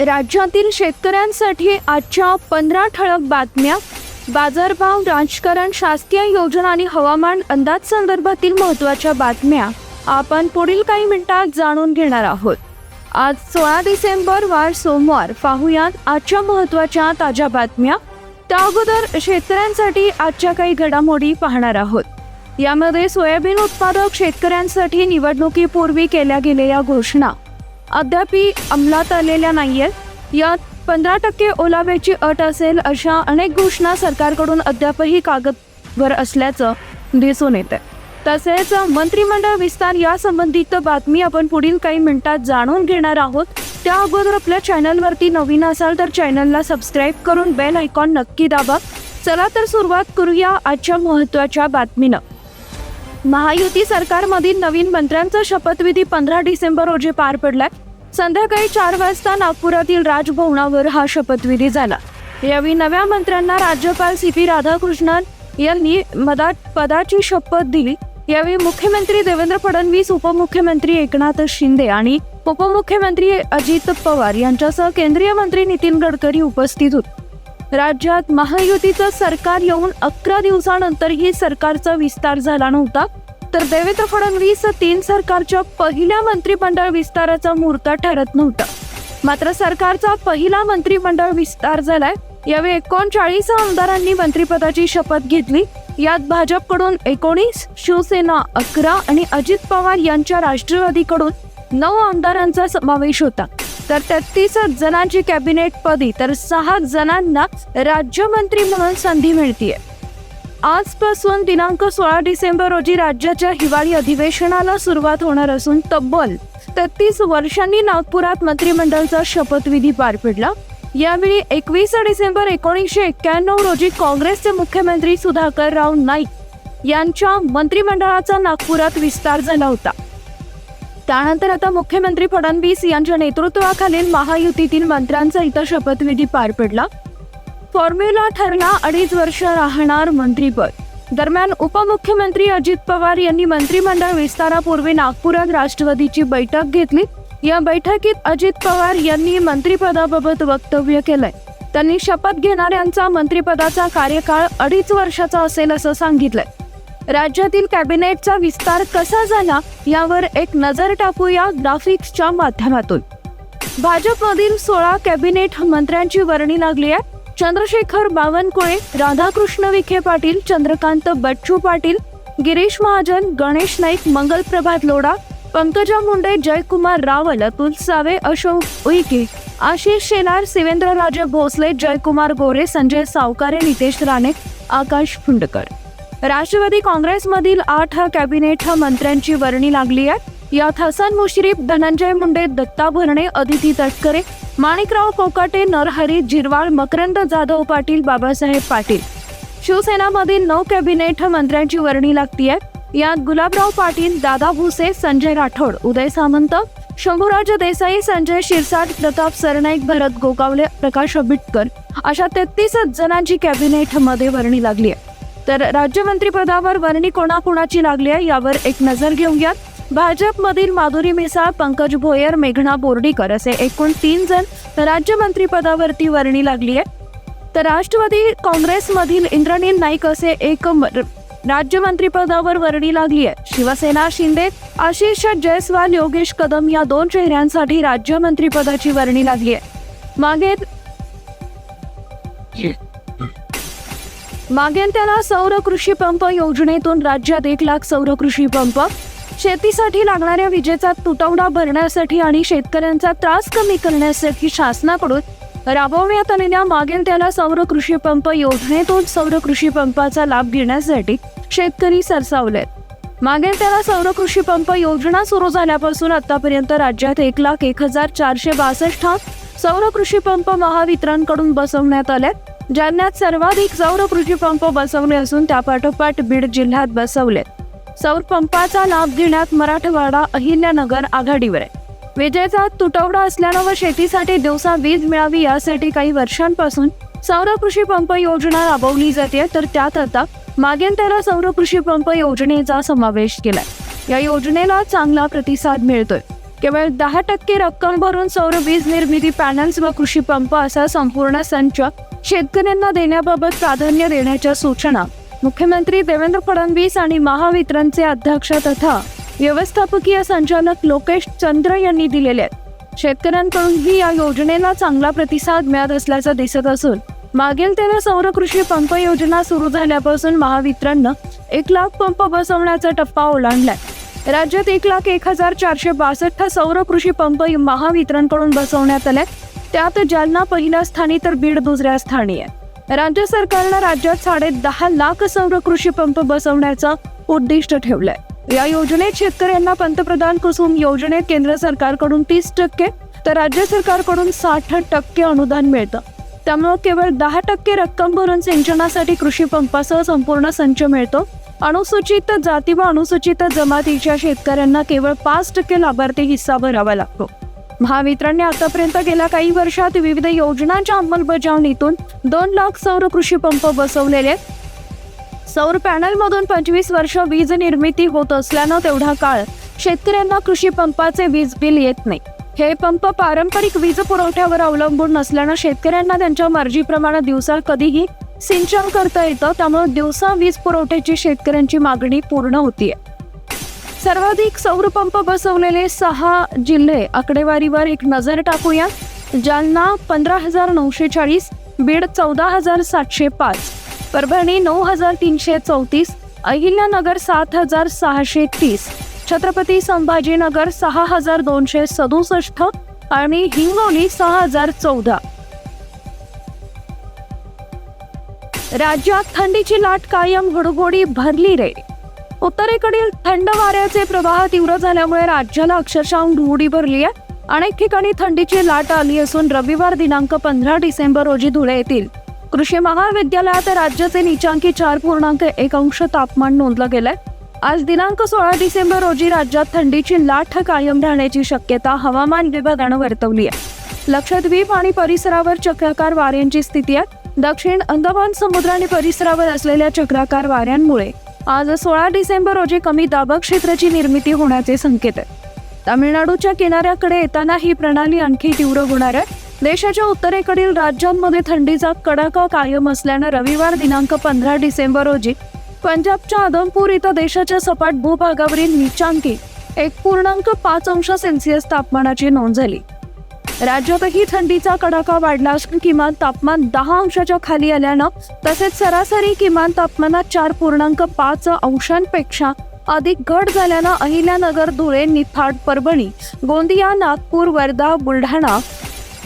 राज्यातील शेतकऱ्यांसाठी आजच्या पंधरा ठळक बातम्या बाजारभाव राजकारण शासकीय योजना आणि हवामान अंदाज संदर्भातील महत्त्वाच्या बातम्या आपण पुढील काही मिनिटात जाणून घेणार आहोत. आज सोळा डिसेंबर वार सोमवार पाहुयात आजच्या महत्त्वाच्या ताज्या बातम्या. त्या अगोदर शेतकऱ्यांसाठी आजच्या काही घडामोडी पाहणार आहोत. यामध्ये सोयाबीन उत्पादक शेतकऱ्यांसाठी निवडणुकीपूर्वी केल्या गेलेल्या घोषणा. अद्यापी अंमलात आलेल्या नाही आहेत यात पंधरा टक्के ओलाव्याची अट असेल अशा अनेक घोषणा सरकारकडून अद्यापही कागदवर असल्याचं दिसून येते तसेच मंत्रिमंडळ विस्तार यासंबंधित बातमी आपण पुढील काही मिनिटात जाणून घेणार आहोत. त्या अगोदर आपल्या चॅनलवरती नवीन असाल तर चॅनलला सबस्क्राईब करून बेल आयकॉन नक्की दाबा. चला तर सुरुवात करूया आजच्या महत्त्वाच्या बातमीनं. महायुती सरकारमधील नवीन मंत्र्यांचा शपथविधी पंधरा डिसेंबर रोजी पार पडलाय. संध्याकाळी चार वाजता नागपुरातील राजभवनावर हा शपथविधी झाला. यावेळी नव्या मंत्र्यांना राज्यपाल सी पी राधाकृष्णन यांनी मदात पदाची शपथ दिली. यावेळी मुख्यमंत्री देवेंद्र फडणवीस उपमुख्यमंत्री एकनाथ शिंदे आणि उपमुख्यमंत्री अजित पवार यांच्यासह केंद्रीय मंत्री नितीन गडकरी उपस्थित होते. राज्यात महायुतीचं सरकार येऊन अकरा दिवसानंतरही सरकारचा विस्तार झाला नव्हता. तर देवेंद्र फडणवीस तीन सरकारच्या पहिल्या मंत्रिमंडळ विस्ताराचा मुहूर्त ठरत नव्हता. मात्र सरकारचा पहिला मंत्रिमंडळ विस्तार झालाय. यावेळी एकोणचाळीस आमदारांनी मंत्रिपदाची शपथ घेतली. यात भाजपकडून एकोणीस शिवसेना अकरा आणि अजित पवार यांच्या राष्ट्रवादीकडून नऊ आमदारांचा समावेश होता. तर तेहतीस जणांची कॅबिनेट पदी तर सहा जणांना राज्यमंत्री म्हणून संधी मिळतीये. आजपासून दिनांक सोळा डिसेंबर रोजी राज्याच्या हिवाळी अधिवेशनाला सुरुवात होणार असून तब्बल तेहतीस वर्षांनी नागपुरात मंत्रिमंडळाचा शपथविधी पार पडला. यावेळी एकवीस डिसेंबर एकोणीसशे एक्क्याण्णव रोजी काँग्रेसचे मुख्यमंत्री सुधाकर राव नाईक यांच्या मंत्रिमंडळाचा नागपुरात विस्तार झाला होता. त्यानंतर आता मुख्यमंत्री फडणवीस यांच्या नेतृत्वाखालील महायुतीतील मंत्र्यांचा इथं शपथविधी पार पडला. फॉर्म्युला ठरला अडीच वर्ष राहणार मंत्रीपद. दरम्यान उपमुख्यमंत्री अजित पवार यांनी मंत्रिमंडळ विस्तारापूर्वी नागपुरात राष्ट्रवादीची बैठक घेतली. या बैठकीत अजित पवार यांनी मंत्रिपदाबाबत वक्तव्य केलंय. त्यांनी शपथ घेणाऱ्यांचा मंत्रिपदाचा कार्यकाळ अडीच वर्षाचा असेल असं सांगितलंय. राज्यातील कॅबिनेटचा विस्तार कसा झाला यावर एक नजर टाकूया ग्राफिक्सच्या माध्यमातून. भाजपमधील सोळा कॅबिनेट मंत्र्यांची वर्णी लागली आहे चंद्रशेखर बावनकुळे राधाकृष्ण विखे पाटील चंद्रकांत बच्चू पाटील गिरीश महाजन गणेश नाईक मंगल प्रभात लोढा पंकजा मुंडे जयकुमार रावल अतुल सावे अशोक उईके आशिष शेलार शिवेंद्रराजे भोसले जयकुमार गोरे संजय सावकारे नितेश राणे आकाश फुंडकर. राष्ट्रवादी काँग्रेसमधील आठ कॅबिनेट मंत्र्यांची वर्णी लागली आहे. यात हसन मुश्रीफ धनंजय मुंडे दत्ता भरणे अदिती तटकरे माणिकराव कोकाटे नरहरी जिरवाळ मकरंद जाधव पाटील बाबासाहेब पाटील. शिवसेनामधील नऊ कॅबिनेट मंत्र्यांची वर्णी लागती आहे. यात गुलाबराव पाटील दादा भुसे संजय राठोड उदय सामंत शंभूराज देसाई संजय शिरसाट प्रताप सरनाईक भरत गोगावले प्रकाश बिटकर अशा तेहतीस जणांची कॅबिनेटमध्ये वर्णी लागली आहे. तर राज्यमंत्रीपदावर वर्णी कोणाकोणाची लागली आहे यावर एक नजर घेऊयात भाजपमधील माधुरी मिसाळ पंकज भोयर मेघना बोर्डीकर असे एकूण तीन जण राज्यमंत्रीपदावरती वर्णी लागली आहे तर राष्ट्रवादी काँग्रेसमधील इंद्रनील नाईक असे एक म- राज्यमंत्रीपदावर वर्णी लागली आहे शिवसेना शिंदे आशिष जयस्वाल योगेश कदम या दोन चेहऱ्यांसाठी राज्यमंत्रीपदाची वर्णी लागली आहे. मागे मागेल त्याला सौर कृषी पंप योजनेतून राज्यात एक लाख सौर कृषी पंप. शेतीसाठी लागणाऱ्या विजेचा तुटवडा भरण्यासाठी आणि शेतकऱ्यांचा त्रास कमी करण्यासाठी शासनाकडून राबवण्यात आलेल्या मागेल त्याला सौर कृषी पंप योजनेतून सौर कृषी पंपाचा लाभ घेण्यासाठी शेतकरी सरसावलेत. मागेल त्याला सौर कृषी पंप योजना सुरू झाल्यापासून आतापर्यंत राज्यात एक लाख एक हजार चारशे बासष्ट हा सौर कृषी पंप महावितरणकडून बसवण्यात आले जालन्यात सर्वाधिक सौर कृषी पंप बसवले असून त्यापाठोपाठ बीड जिल्ह्यात बसवलेत सौर पंपाचा लाभ घेण्यात मराठवाडा अहिल्यानगर आघाडीवर आहे. विजेचा तुटवडा असल्यानं व शेतीसाठी दिवसा वीज मिळावी यासाठी काही वर्षांपासून सौर कृषी पंप योजना राबवली जाते. तर त्यात आता मागेल त्याला सौर कृषी पंप योजनेचा समावेश केलाय. या योजनेला चांगला प्रतिसाद मिळतोय. केवळ दहा टक्के रक्कम भरून सौर वीज निर्मिती पॅनल्स व कृषी पंप असा संपूर्ण संच शेतकऱ्यांना देण्याबाबत प्राधान्य देण्याच्या सूचना मुख्यमंत्री देवेंद्र फडणवीस आणि महावितरणचे अध्यक्ष तथा व्यवस्थापकीय संचालक लोकेश चंद्र यांनी दिलेले आहेत. शेतकऱ्यांकडूनही या योजनेला चांगला प्रतिसाद मिळत असल्याचं दिसत असून मागील तेव्हा सौर कृषी पंप योजना सुरू झाल्यापासून महावितरणनं एक लाख पंप बसवण्याचा टप्पा ओलांडलाय. राज्यात एक लाख एक हजार चारशे बासष्ट सौर कृषी पंप महावितरणकडून बसवण्यात आले त्यात जालना पहिल्या स्थानी तर बीड दुसऱ्या स्थानी आहे. राज्य सरकारनं राज्यात साडे दहा लाख सौर कृषी पंप बसवण्याचं उद्दिष्ट ठेवलंय. या योजनेत शेतकऱ्यांना पंतप्रधान कुसुम योजनेत केंद्र सरकारकडून तीस टक्के तर राज्य सरकारकडून साठ टक्के अनुदान मिळतं. त्यामुळे केवळ दहा टक्के रक्कम भरून सिंचनासाठी कृषी पंपासह संपूर्ण संच मिळतो. अनुसूचित जाती व अनुसूचित जमातीच्या शेतकऱ्यांना केवळ पाच टक्के लाभार्थी हिस्सा भरावा लागतो. महावितरणने आतापर्यंत गेल्या काही वर्षात विविध योजनांच्या अंमलबजावणीतून दोन लाख सौर कृषी पंप बसवलेले आहेत. सौर पॅनलमधून पंचवीस वर्ष वीज निर्मिती होत असल्यानं तेवढा काळ शेतकऱ्यांना कृषी पंपाचे वीज बिल येत नाही हे पंप पारंपरिक वीज पुरवठ्यावर अवलंबून नसल्यानं शेतकऱ्यांना त्यांच्या मर्जीप्रमाणे दिवसा कधीही सिंचन करता येतं त्यामुळे दिवसा वीज पुरवठ्याची शेतकऱ्यांची मागणी पूर्ण होतीये सर्वाधिक सौर पंप बसवलेले सहा जिल्हे आकडेवारीवर एक नजर टाकूया जालना पंधरा हजार नऊशे चाळीस बीड चौदा हजार सातशे पाच परभणी नऊ हजार तीनशे चौतीस अहिल्यानगर सात हजार सहाशे तीस छत्रपती संभाजीनगर सहा हजार दोनशे सदुसष्ट आणि हिंगोली सहा हजार चौदा. राज्यात थंडीची लाट कायम घडघोडी भरली रे. उत्तरेकडील थंड वाऱ्याचे प्रवाह तीव्र झाल्यामुळे राज्याला अक्षरशः धुडी भरली आहे. अनेक ठिकाणी थंडीची लाट आली असून रविवार दिनांक पंधरा डिसेंबर रोजी धुळे येथील कृषी महाविद्यालयात राज्याचे निचांकी चार पूर्णांक एक अंश तापमान नोंदलं गेलंय. आज दिनांक सोळा डिसेंबर रोजी राज्यात थंडीची लाट कायम राहण्याची शक्यता हवामान विभागानं वर्तवली आहे. लक्षद्वीप आणि परिसरावर चक्राकार वाऱ्यांची स्थिती आहे. दक्षिण अंदमान समुद्र आणि परिसरावर असलेल्या चक्राकार वाऱ्यांमुळे आज सोळा डिसेंबर रोजी कमी दाबक क्षेत्राची निर्मिती होण्याचे संकेत आहेत. तामिळनाडूच्या किनाऱ्याकडे येताना ही प्रणाली आणखी तीव्र होणार आहे. देशाच्या उत्तरेकडील राज्यांमध्ये थंडीचा कडाका कायम असल्यानं रविवार दिनांक पंधरा डिसेंबर रोजी पंजाबच्या आदमपूर इथं देशाच्या सपाट भूभागावरील निचांकी एक पूर्णांक पाच अंश सेल्सिअस तापमानाची नोंद झाली. राज्यातही थंडीचा कडाका वाढला असून किमान तापमान दहा अंशाच्या खाली आल्यानं तसेच सरासरी किमान तापमानात चार पूर्णांक पाच अंशांपेक्षा अधिक घट झाल्यानं अहिल्यानगर धुळे निफाड परभणी गोंदिया नागपूर वर्धा बुलढाणा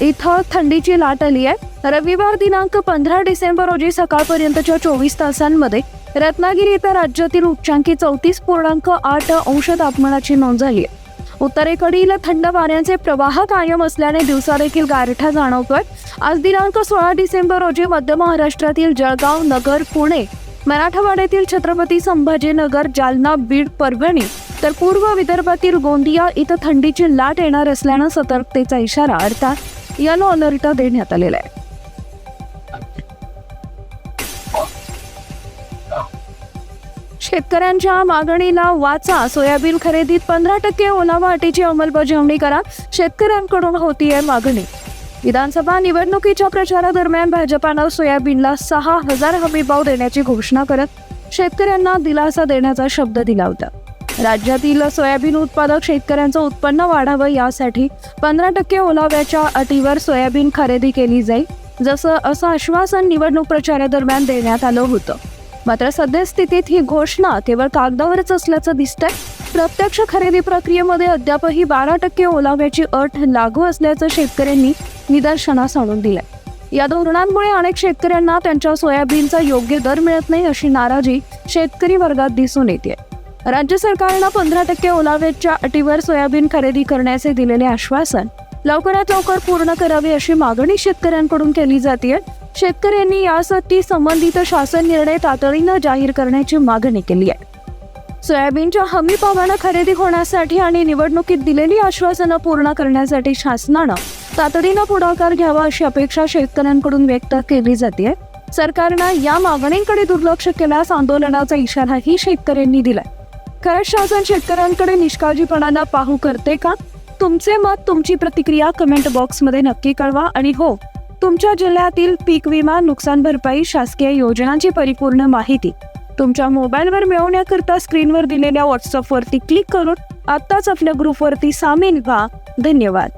इथं थंडीची लाट आली आहे. रविवार दिनांक पंधरा डिसेंबर रोजी सकाळपर्यंतच्या चोवीस तासांमध्ये रत्नागिरी इथं राज्यातील उच्चांकी चौतीस पूर्णांक आठ अंश तापमानाची नोंद झाली आहे. उत्तरेकडील थंड वाऱ्यांचे प्रवाह कायम असल्याने दिवसा देखील गारठा जाणवतोय. आज दिनांक सोळा डिसेंबर रोजी मध्य महाराष्ट्रातील जळगाव नगर पुणे मराठवाड्यातील छत्रपती संभाजीनगर जालना बीड परभणी तर पूर्व विदर्भातील गोंदिया इथं थंडीची लाट येणार असल्यानं सतर्कतेचा इशारा अर्थात यलो अलर्ट देण्यात आलेला आहे. शेतकऱ्यांच्या मागणीला वाचा. सोयाबीन खरेदीत पंधरा टक्के ओलावा. अटीची अंमलबजावणी करा. शेतकऱ्यांकडून होतीये मागणी. विधानसभा निवडणुकीच्या प्रचारादरम्यान भाजपानं सोयाबीनला सहा हजार हमीभाव देण्याची घोषणा करत शेतकऱ्यांना दिलासा देण्याचा शब्द दिला होता. राज्यातील सोयाबीन उत्पादक शेतकऱ्यांचं उत्पन्न वाढावं यासाठी पंधरा टक्के ओलाव्याच्या अटीवर सोयाबीन खरेदी केली जाईल जसं असं आश्वासन निवडणूक प्रचारादरम्यान देण्यात आलं होतं. मात्र सद्यस्थितीत ही घोषणा केवळ कागदावरच असल्याचं दिसतंय. प्रत्यक्ष खरेदी प्रक्रियेमध्ये अद्यापही बारा टक्के ओलाव्याची अट लागू असल्याचं शेतकऱ्यांनी निदर्शनास आणून दिलंय. या धोरणांमुळे अनेक शेतकऱ्यांना त्यांच्या सोयाबीनचा योग्य दर मिळत नाही अशी नाराजी शेतकरी वर्गात दिसून येते राज्य सरकारनं पंधरा टक्के ओलाव्याच्या अटीवर सोयाबीन खरेदी करण्याचे दिलेले आश्वासन लवकरात लवकर पूर्ण करावे अशी मागणी शेतकऱ्यांकडून केली जाते शेतकऱ्यांनी यासाठी संबंधित शासन निर्णय तातडीनं जाहीर करण्याची मागणी केली आहे. सोयाबीनच्या हमी भावानं खरेदी होण्यासाठी आणि निवडणुकीत दिलेली आश्वासनं पूर्ण करण्यासाठी शासनानं तातडीनं पुढाकार घ्यावा अशी अपेक्षा शेतकऱ्यांकडून व्यक्त केली जाते. सरकारनं या मागणींकडे दुर्लक्ष केल्यास आंदोलनाचा इशाराही शेतकऱ्यांनी दिलाय. खरंच शासन शेतकऱ्यांकडे निष्काळजीपणानं पाहू करते का? तुमचे मत तुमची प्रतिक्रिया कमेंट बॉक्समध्ये नक्की कळवा आणि हो तुमच्या जिल्ह्यातील पीक विमा नुकसान भरपाई शासकीय योजनांची परिपूर्ण माहिती तुमच्या मोबाईलवर मिळवण्याकरता स्क्रीनवर दिलेल्या व्हॉट्सअपवरती क्लिक करून आत्ताच आपल्या ग्रुपवरती सामील व्हा. धन्यवाद.